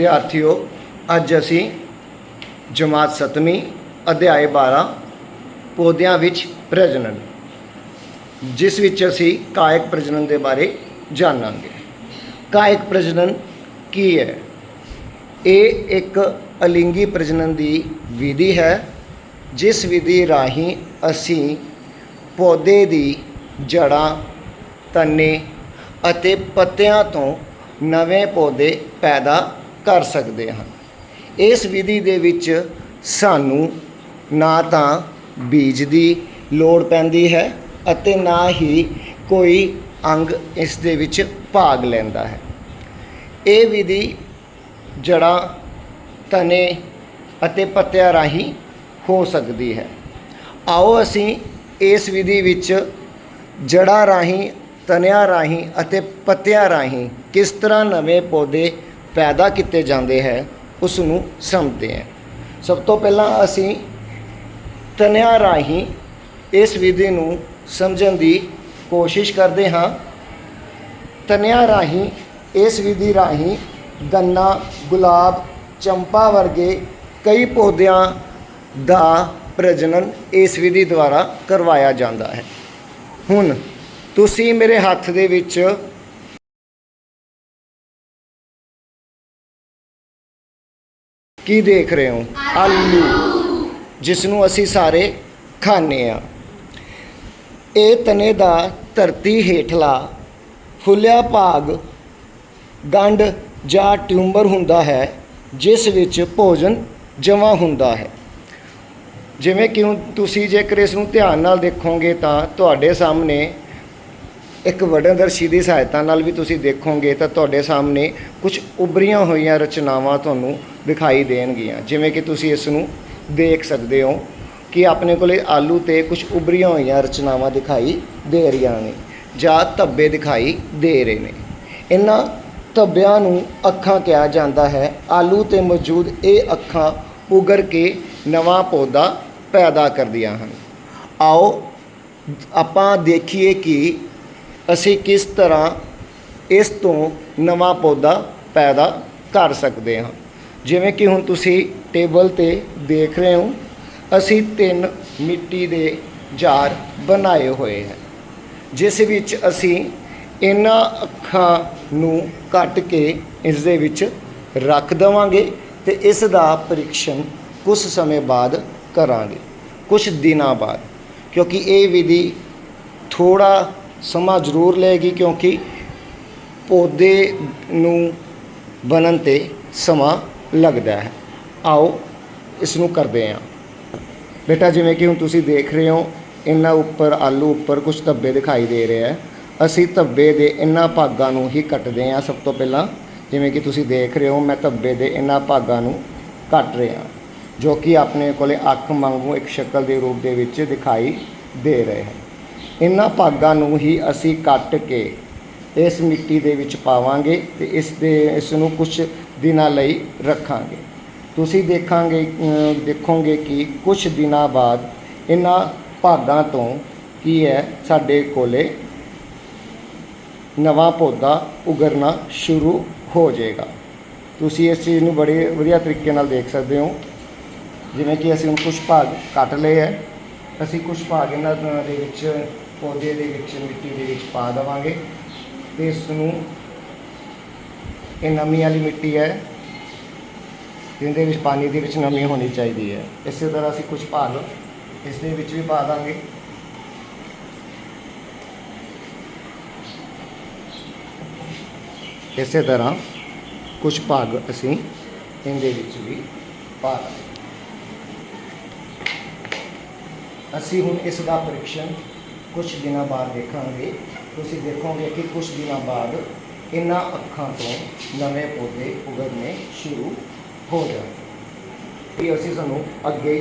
ਵਿਦਿਆਰਥੀਓ, ਅੱਜ ਅਸੀਂ ਜਮਾਤ 7ਵੀਂ ਅਧਿਆਇ 12 ਪੌਦਿਆਂ ਵਿੱਚ ਪ੍ਰਜਨਨ, ਜਿਸ ਵਿੱਚ ਅਸੀਂ ਕਾਇਕ ਪ੍ਰਜਨਨ ਦੇ ਬਾਰੇ ਜਾਣਾਂਗੇ। ਕਾਇਕ ਪ੍ਰਜਨਨ ਕੀ ਹੈ? ਇਹ ਇੱਕ ਅਲਿੰਗੀ ਪ੍ਰਜਨਨ ਦੀ ਵਿਧੀ ਹੈ, ਜਿਸ ਵਿਧੀ ਰਾਹੀਂ ਅਸੀਂ ਪੌਦੇ ਦੀ ਜੜ੍ਹਾਂ ਤਣੇ ਅਤੇ ਪੱਤਿਆਂ ਤੋਂ ਨਵੇਂ ਪੌਦੇ ਪੈਦਾ ਕਰ ਸਕਦੇ ਹਾਂ। ਇਸ ਵਿਧੀ ਦੇ ਵਿੱਚ ਸਾਨੂੰ ਨਾ ਤਾਂ ਬੀਜ ਦੀ ਲੋੜ ਪੈਂਦੀ ਹੈ ਅਤੇ ਨਾ ਹੀ ਕੋਈ ਅੰਗ ਇਸ ਦੇ ਵਿੱਚ ਭਾਗ ਲੈਂਦਾ ਹੈ। ਇਹ ਵਿਧੀ ਜੜ੍ਹਾਂ ਤਨੇ ਅਤੇ ਪੱਤਿਆਂ ਰਾਹੀਂ ਹੋ ਸਕਦੀ ਹੈ। ਆਓ ਅਸੀਂ ਇਸ ਵਿਧੀ ਵਿੱਚ ਜੜ੍ਹਾਂ ਰਾਹੀਂ ਤਨਿਆਂ ਰਾਹੀਂ ਅਤੇ ਪੱਤਿਆਂ ਰਾਹੀਂ ਕਿਸ ਤਰ੍ਹਾਂ ਨਵੇਂ ਪੌਦੇ ਪੈਦਾ ਕੀਤੇ ਜਾਂਦੇ ਹੈ ਉਸ ਨੂੰ ਸਮਝਦੇ ਹੈ। ਸਭ ਤੋਂ ਪਹਿਲਾਂ ਅਸੀਂ ਤਨਿਆਂ ਰਾਹੀਂ ਇਸ ਵਿਧੀ ਨੂੰ ਸਮਝਣ ਦੀ ਕੋਸ਼ਿਸ਼ ਕਰਦੇ ਹਾਂ। ਤਨਿਆਂ ਰਾਹੀਂ, ਇਸ ਵਿਧੀ ਰਾਹੀਂ ਗੰਨਾ, ਗੁਲਾਬ, ਚੰਪਾ ਵਰਗੇ ਕਈ ਪੌਦਿਆਂ ਦਾ ਪ੍ਰਜਨਨ ਇਸ ਵਿਧੀ ਦੁਆਰਾ ਕਰਵਾਇਆ ਜਾਂਦਾ ਹੈ। ਹੁਣ ਤੁਸੀਂ ਮੇਰੇ ਹੱਥ ਦੇ ਵਿੱਚ ਕੀ ਦੇਖ ਰਹੇ ਹੋ? ਆਲੂ ਜਿਸ ਨੂੰ ਅਸੀਂ ਸਾਰੇ ਖਾਂਦੇ ਆ ਇਹ ਤਨੇ ਦਾ ਧਰਤੀ ਹੇਠਲਾ ਫੁੱਲਿਆ ਭਾਗ, ਗੰਢ ਜਾਂ ਟਿਊਮਰ ਹੁੰਦਾ ਹੈ, ਜਿਸ ਵਿੱਚ ਭੋਜਨ ਜਮ੍ਹਾਂ ਹੁੰਦਾ ਹੈ। ਜਿਵੇਂ ਕਿ ਤੁਸੀਂ ਜੇਕਰ ਇਸ ਨੂੰ ਧਿਆਨ ਨਾਲ ਦੇਖੋਗੇ ਤਾਂ ਤੁਹਾਡੇ ਸਾਹਮਣੇ ਇੱਕ ਵਡਨਦਰਸ਼ੀ ਦੀ ਸਹਾਇਤਾ ਨਾਲ ਵੀ ਤੁਸੀਂ ਦੇਖੋਗੇ ਤਾਂ ਤੁਹਾਡੇ ਸਾਹਮਣੇ ਕੁਝ ਉਭਰੀਆਂ ਹੋਈਆਂ ਰਚਨਾਵਾਂ ਤੁਹਾਨੂੰ ਦਿਖਾਈ ਦੇਣਗੀਆਂ। ਜਿਵੇਂ ਕਿ ਤੁਸੀਂ ਇਸ ਨੂੰ ਦੇਖ ਸਕਦੇ ਹੋ ਕਿ ਆਪਣੇ ਕੋਲੇ ਆਲੂ ਤੇ ਕੁਝ ਉਭਰੀਆਂ ਹੋਈਆਂ ਰਚਨਾਵਾਂ ਦਿਖਾਈ ਦੇ ਰਹੀਆਂ ਨੇ, ਜਾਂ ਧੱਬੇ ਦਿਖਾਈ ਦੇ ਰਹੇ ਨੇ। ਇਹਨਾਂ ਧੱਬਿਆਂ ਨੂੰ ਅੱਖਾਂ ਕਿਹਾ ਜਾਂਦਾ ਹੈ। ਆਲੂ ਤੇ ਮੌਜੂਦ ਇਹ ਅੱਖਾਂ ਉਗਰ ਕੇ ਨਵਾਂ ਪੌਦਾ ਪੈਦਾ ਕਰਦੀਆਂ ਹਨ। ਆਓ ਆਪਾਂ ਦੇਖੀਏ ਕਿ ਅਸੀਂ ਕਿਸ ਤਰ੍ਹਾਂ ਇਸ ਤੋਂ ਨਵਾਂ ਪੌਦਾ ਪੈਦਾ ਕਰ ਸਕਦੇ ਹਾਂ। ਜਿਵੇਂ ਕਿ ਹੁਣ ਤੁਸੀਂ ਟੇਬਲ ਤੇ ਦੇਖ ਰਹੇ ਹੋ, ਅਸੀਂ ਤਿੰਨ ਮਿੱਟੀ ਦੇ ਜਾਰ ਬਣਾਏ ਹੋਏ ਹਨ ਜਿਸ ਵਿੱਚ ਅਸੀਂ ਇਹਨਾਂ ਅੱਖਾਂ ਨੂੰ ਕੱਟ ਕੇ ਇਸ ਦੇ ਵਿੱਚ ਰੱਖ ਦੇਵਾਂਗੇ ਤੇ ਇਸ ਦਾ ਪਰੀਖਣ ਕੁਝ ਸਮੇਂ ਬਾਅਦ ਕਰਾਂਗੇ ਕੁਝ ਦਿਨਾਂ ਬਾਅਦ, ਕਿਉਂਕਿ ਇਹ ਵਿਧੀ ਥੋੜਾ ਸਮਾਂ ਜ਼ਰੂਰ ਲਏਗੀ ਕਿਉਂਕਿ ਪੌਦੇ ਨੂੰ ਬਣਨ ਤੇ ਸਮਾਂ ਲੱਗਦਾ ਹੈ। ਆਓ ਇਸ ਨੂੰ ਕਰਦੇ ਹਾਂ। ਬੇਟਾ, ਜਿਵੇਂ ਕਿ ਹੁਣ ਤੁਸੀਂ ਦੇਖ ਰਹੇ ਹੋ, ਇਹਨਾਂ ਉੱਪਰ ਆਲੂ ਉੱਪਰ ਕੁਝ ਧੱਬੇ ਦਿਖਾਈ ਦੇ ਰਹੇ ਹੈ। ਅਸੀਂ ਧੱਬੇ ਦੇ ਇਹਨਾਂ ਭਾਗਾਂ ਨੂੰ ਹੀ ਕੱਟਦੇ ਹਾਂ ਸਭ ਤੋਂ ਪਹਿਲਾਂ। ਜਿਵੇਂ ਕਿ ਤੁਸੀਂ ਦੇਖ ਰਹੇ ਹੋ, ਮੈਂ ਧੱਬੇ ਦੇ ਇਹਨਾਂ ਭਾਗਾਂ ਨੂੰ ਕੱਟ ਰਿਹਾ ਜੋ ਕਿ ਆਪਣੇ ਕੋਲੇ ਅੱਖ ਵਾਂਗੂ ਇੱਕ ਸ਼ਕਲ ਦੇ ਰੂਪ ਦੇ ਵਿੱਚ ਦਿਖਾਈ ਦੇ ਰਹੇ ਹੈ। ਇਹਨਾਂ ਭਾਗਾਂ ਨੂੰ ਹੀ ਅਸੀਂ ਕੱਟ ਕੇ ਇਸ ਮਿੱਟੀ ਦੇ ਵਿੱਚ ਪਾਵਾਂਗੇ ਤੇ ਇਸ ਦੇ, ਇਸ ਨੂੰ ਕੁਝ ਦਿਨਾਂ ਲਈ ਰੱਖਾਂਗੇ। ਤੁਸੀਂ ਦੇਖਾਂਗੇ ਦੇਖੋਗੇ ਕਿ ਕੁਝ ਦਿਨਾਂ ਬਾਅਦ ਇਹਨਾਂ ਭਾਗਾਂ ਤੋਂ ਕੀ ਹੈ, ਸਾਡੇ ਕੋਲੇ ਨਵਾਂ ਪੌਦਾ ਉਗਰਨਾ ਸ਼ੁਰੂ ਹੋ ਜਾਏਗਾ। ਤੁਸੀਂ ਇਸ ਚੀਜ਼ ਨੂੰ ਬੜੇ ਵਧੀਆ ਤਰੀਕੇ ਨਾਲ ਦੇਖ ਸਕਦੇ ਹੋ। ਜਿਵੇਂ ਕਿ ਅਸੀਂ ਹੁਣ ਕੁਝ ਭਾਗ ਕੱਟ ਲਏ ਹੈ। ਅਸੀਂ ਕੁਝ ਭਾਗ ਇਹਨਾਂ ਦੇ ਵਿੱਚ, ਪੌਦੇ ਦੇ ਵਿੱਚ, ਮਿੱਟੀ ਦੇ ਵਿੱਚ ਪਾ ਦੇਵਾਂਗੇ ਤੇ ਇਸ ਨੂੰ ਇਹ ਨਮੀ ਵਾਲੀ ਮਿੱਟੀ ਹੈ, ਜਿਹਦੇ ਵਿੱਚ ਪਾਣੀ ਦੇ ਵਿੱਚ ਨਮੀ ਹੋਣੀ ਚਾਹੀਦੀ ਹੈ। ਇਸੇ ਤਰ੍ਹਾਂ ਅਸੀਂ ਕੁਝ ਭਾਗ ਇਸ ਦੇ ਵਿੱਚ ਵੀ ਪਾ ਦਾਂਗੇ। ਇਸੇ ਤਰ੍ਹਾਂ ਕੁਝ ਭਾਗ ਅਸੀਂ ਇਹਦੇ ਵਿੱਚ ਵੀ ਪਾ ਦਾਂਗੇ। ਅਸੀਂ ਹੁਣ ਇਸ ਦਾ ਪਰੀਖਣ ਕੁਝ ਦਿਨਾਂ ਬਾਅਦ ਦੇਖਾਂਗੇ। ਤੁਸੀਂ ਦੇਖੋਗੇ ਕਿ ਕੁਝ ਦਿਨਾਂ ਬਾਅਦ ਇਹਨਾਂ ਅੱਖਾਂ ਤੋਂ ਨਵੇਂ ਪੌਦੇ ਉਗਰਨੇ ਸ਼ੁਰੂ ਹੋ ਜਾਣਗੇ ਇਹ ਅਸੀਂ ਸਾਨੂੰ ਅੱਗੇ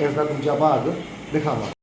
ਇਸ ਦਾ ਦੂਜਾ ਭਾਗ ਦਿਖਾਵਾਂਗੇ।